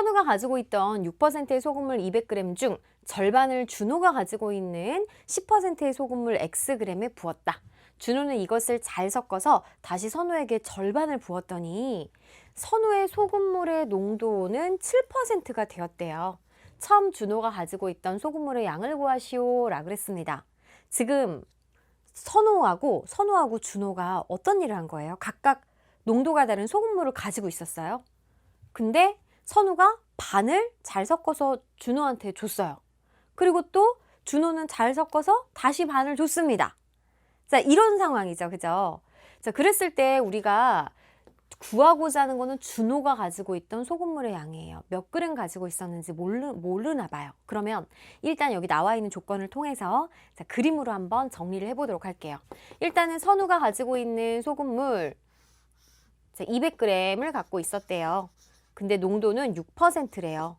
선우가 가지고 있던 6%의 소금물 200g 중 절반을 준호가 가지고 있는 10%의 소금물 Xg에 부었다. 준호는 이것을 잘 섞어서 다시 선우에게 절반을 부었더니 선우의 소금물의 농도는 7%가 되었대요. 처음 준호가 가지고 있던 소금물의 양을 구하시오 라 그랬습니다. 지금 선호하고 선호하고 준호가 어떤 일을 한 거예요? 각각 농도가 다른 소금물을 가지고 있었어요. 근데 선우가 반을 잘 섞어서 준호한테 줬어요. 그리고 또 준호는 잘 섞어서 다시 반을 줬습니다. 자, 이런 상황이죠. 그죠? 자, 그랬을 때 우리가 구하고자 하는 거는 준호가 가지고 있던 소금물의 양이에요. 몇 그램 가지고 있었는지 모르, 모르나 봐요. 그러면 일단 여기 나와 있는 조건을 통해서 자, 그림으로 한번 정리를 해보도록 할게요. 일단은 선우가 가지고 있는 소금물 200g을 갖고 있었대요. 근데 농도는 6%래요.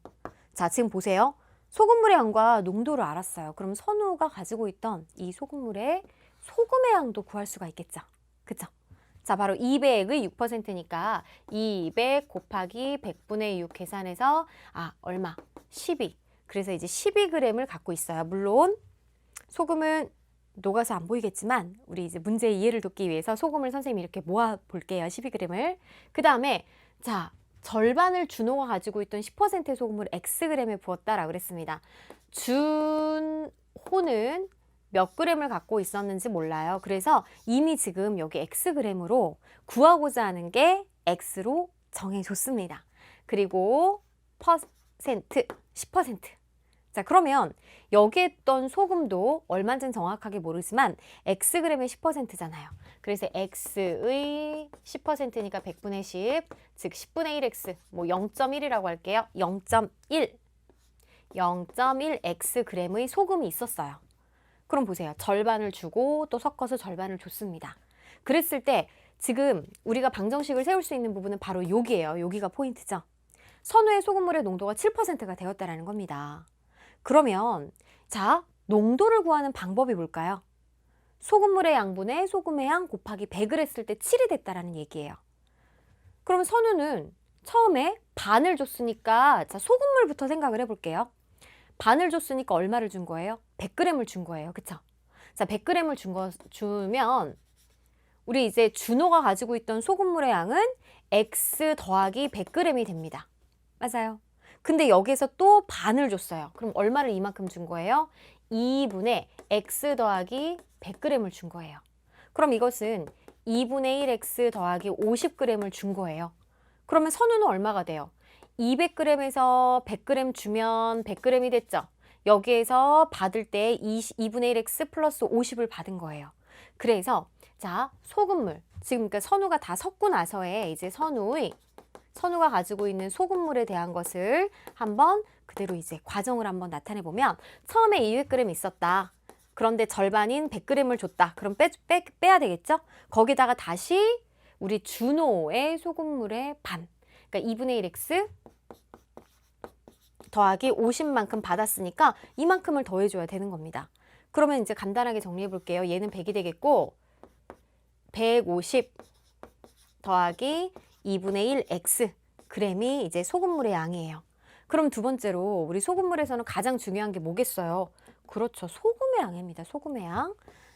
자, 지금 보세요. 소금물의 양과 농도를 알았어요. 그럼 선우가 가지고 있던 이 소금물의 소금의 양도 구할 수가 있겠죠. 그쵸? 자, 바로 200의 6%니까 200 곱하기 100분의 6 계산해서 아, 얼마? 12. 그래서 이제 12g을 갖고 있어요. 물론 소금은 녹아서 안 보이겠지만 우리 이제 문제의 이해를 돕기 위해서 소금을 선생님이 이렇게 모아 볼게요. 12g을. 그 다음에 자, 절반을 준호가 가지고 있던 10%의 소금을 Xg에 부었다라고 그랬습니다. 준호는 몇 그램을 갖고 있었는지 몰라요. 그래서 이미 지금 여기 Xg으로 구하고자 하는 게 X로 정해줬습니다. 그리고 퍼센트 10%. 자, 그러면 여기에 있던 소금도 얼마인지는 정확하게 모르지만 Xg의 10%잖아요. 그래서 X의 10%니까 100분의 10, 즉 10분의 1X, 뭐 0.1이라고 할게요. 0.1, 0.1Xg의 소금이 있었어요. 그럼 보세요. 절반을 주고 또 섞어서 절반을 줬습니다. 그랬을 때 지금 우리가 방정식을 세울 수 있는 부분은 바로 여기예요. 여기가 포인트죠. 선우의 소금물의 농도가 7%가 되었다라는 겁니다. 그러면 자, 농도를 구하는 방법이 뭘까요? 소금물의 양분의 소금의 양 곱하기 100을 했을 때 7이 됐다라는 얘기예요. 그럼 선우는 처음에 반을 줬으니까 자, 소금물부터 생각을 해볼게요. 반을 줬으니까 얼마를 준 거예요? 100g을 준 거예요. 그쵸? 자, 100g을 준 거, 주면 우리 이제 준호가 가지고 있던 소금물의 양은 x 더하기 100g이 됩니다. 맞아요. 근데 여기서 또 반을 줬어요. 그럼 얼마를 이만큼 준 거예요? 2분의 x 더하기 100g을 준 거예요. 그럼 이것은 2분의 1x 더하기 50g을 준 거예요. 그러면 선우는 얼마가 돼요? 200g에서 100g 주면 100g이 됐죠? 여기에서 받을 때 20, 2분의 1x 플러스 50을 받은 거예요. 그래서 자 소금물 지금 그러니까 선우가 다 섞고 나서의 이제 선우의 선우가 가지고 있는 소금물에 대한 것을 한번 그대로 이제 과정을 한번 나타내 보면 처음에 200g 있었다. 그런데 절반인 100g을 줬다. 그럼 빼, 빼, 빼야 되겠죠? 거기다가 다시 우리 준호의 소금물의 반. 그러니까 2분의 1x 더하기 50만큼 받았으니까 이만큼을 더해줘야 되는 겁니다. 그러면 이제 간단하게 정리해 볼게요. 얘는 100이 되겠고 150 더하기 2분의 1 x 그램이 이제 소금물의 양이에요. 그럼 두 번째로 우리 소금물에서는 가장 중요한 게 뭐겠어요? 그렇죠. 소금의 양입니다. 소금의 양.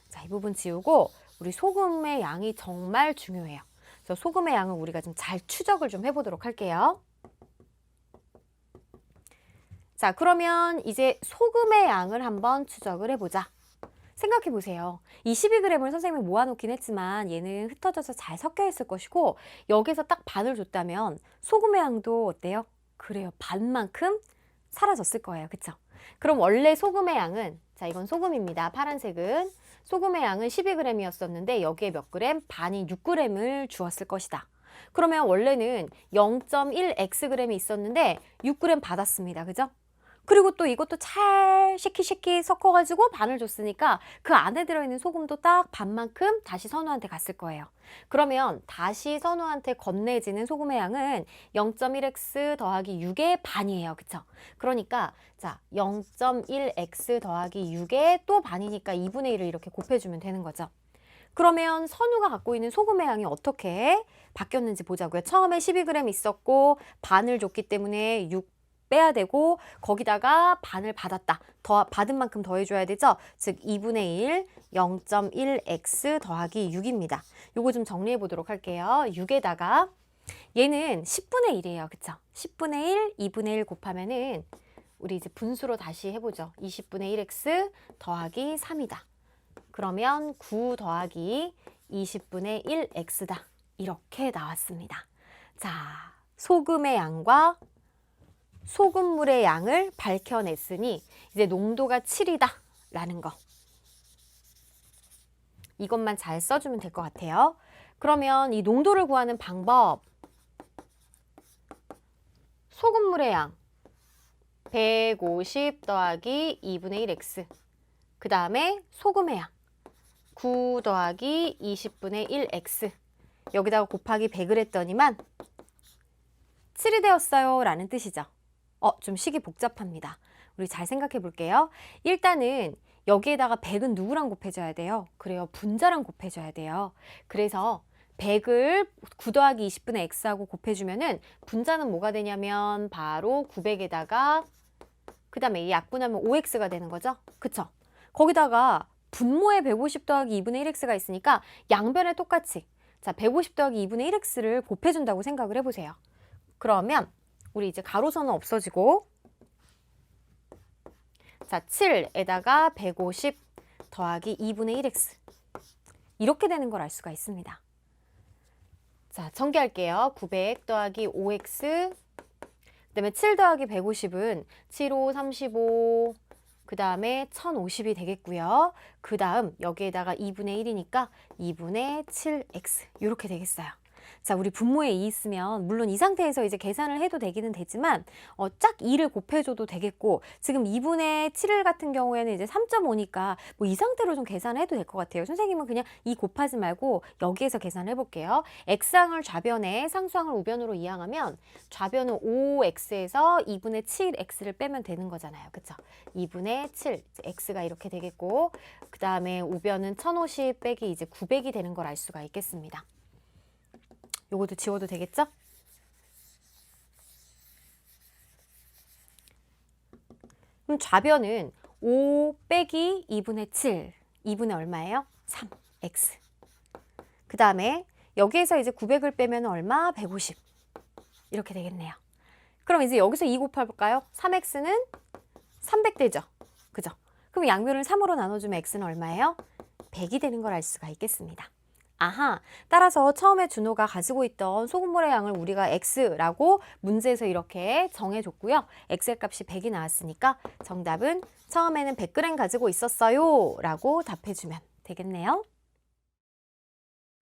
자, 이 부분 지우고 우리 소금의 양이 정말 중요해요. 그래서 소금의 양을 우리가 좀 잘 추적을 좀 해보도록 할게요. 자, 그러면 이제 소금의 양을 한번 추적을 해보자. 생각해 보세요. 이 12g을 선생님이 모아놓긴 했지만 얘는 흩어져서 잘 섞여 있을 것이고 여기서 딱 반을 줬다면 소금의 양도 어때요? 그래요. 반만큼 사라졌을 거예요. 그쵸? 그럼 원래 소금의 양은 자 이건 소금입니다. 파란색은 소금의 양은 12g이었었는데 여기에 몇 그램? 반이 6g을 주었을 것이다. 그러면 원래는 0.1xg이 있었는데 6g 받았습니다. 그죠? 그리고 또 이것도 잘 쉐키쉐키 섞어가지고 반을 줬으니까 그 안에 들어있는 소금도 딱 반만큼 다시 선우한테 갔을 거예요. 그러면 다시 선우한테 건네지는 소금의 양은 0.1x 더하기 6의 반이에요. 그쵸? 그러니까 자 0.1x 더하기 6의 또 반이니까 2분의 1을 이렇게 곱해주면 되는 거죠. 그러면 선우가 갖고 있는 소금의 양이 어떻게 바뀌었는지 보자고요. 처음에 12g 있었고 반을 줬기 때문에 6 빼야 되고 거기다가 반을 받았다. 더 받은 만큼 더해줘야 되죠. 즉 2분의 1, 0.1x 더하기 6입니다. 요거 좀 정리해 보도록 할게요. 6에다가 얘는 10분의 1이에요. 그쵸? 10분의 1, 2분의 1 곱하면은 우리 이제 분수로 다시 해보죠. 20분의 1x 더하기 3이다. 그러면 9 더하기 20분의 1x다. 이렇게 나왔습니다. 자, 소금의 양과 소금물의 양을 밝혀냈으니 이제 농도가 7이다. 라는 거. 이것만 잘 써주면 될 것 같아요. 그러면 이 농도를 구하는 방법. 소금물의 양. 150 더하기 2분의 1x. 그 다음에 소금의 양. 9 더하기 20분의 1x. 여기다가 곱하기 100을 했더니만 7이 되었어요. 라는 뜻이죠. 어, 좀 식이 복잡합니다. 우리 잘 생각해 볼게요. 일단은 여기에다가 100은 누구랑 곱해줘야 돼요? 그래요. 분자랑 곱해줘야 돼요. 그래서 100을 9 더하기 20분의 x하고 곱해주면은 분자는 뭐가 되냐면 바로 900에다가 그 다음에 이 약분하면 5x가 되는 거죠. 그쵸? 거기다가 분모에 150 더하기 2분의 1x가 있으니까 양변에 똑같이 자150 더하기 2분의 1x를 곱해준다고 생각을 해보세요. 그러면 우리 이제 가로선은 없어지고 자 7에다가 150 더하기 2분의 1x 이렇게 되는 걸 알 수가 있습니다. 자 전개할게요. 900 더하기 5x 그 다음에 7 더하기 150은 7, 5, 35, 그 다음에 1050이 되겠고요. 그 다음 여기에다가 2분의 1이니까 2분의 7x 이렇게 되겠어요. 자, 우리 분모에 2 있으면 물론 이 상태에서 이제 계산을 해도 되기는 되지만 어, 짝 2를 곱해줘도 되겠고 지금 2분의 7을 같은 경우에는 이제 3.5니까 뭐 이 상태로 좀 계산해도 될 것 같아요. 선생님은 그냥 2 곱하지 말고 여기에서 계산해 볼게요. x항을 좌변에 상수항을 우변으로 이항하면 좌변은 5x에서 2분의 7x를 빼면 되는 거잖아요. 그쵸? 2분의 7, x가 이렇게 되겠고 그 다음에 우변은 1050 빼기 이제 900이 되는 걸 알 수가 있겠습니다. 요것도 지워도 되겠죠? 그럼 좌변은 5 빼기 2분의 7. 2분의 얼마예요? 3. x. 그 다음에 여기에서 이제 900을 빼면 얼마? 150. 이렇게 되겠네요. 그럼 이제 여기서 2 곱해볼까요? 3x는 300 되죠? 그죠? 그럼 양변을 3으로 나눠주면 x는 얼마예요? 100이 되는 걸 알 수가 있겠습니다. 아하, 따라서 처음에 준호가 가지고 있던 소금물의 양을 우리가 x라고 문제에서 이렇게 정해줬고요. x의 값이 100이 나왔으니까 정답은 처음에는 100g 가지고 있었어요 라고 답해주면 되겠네요.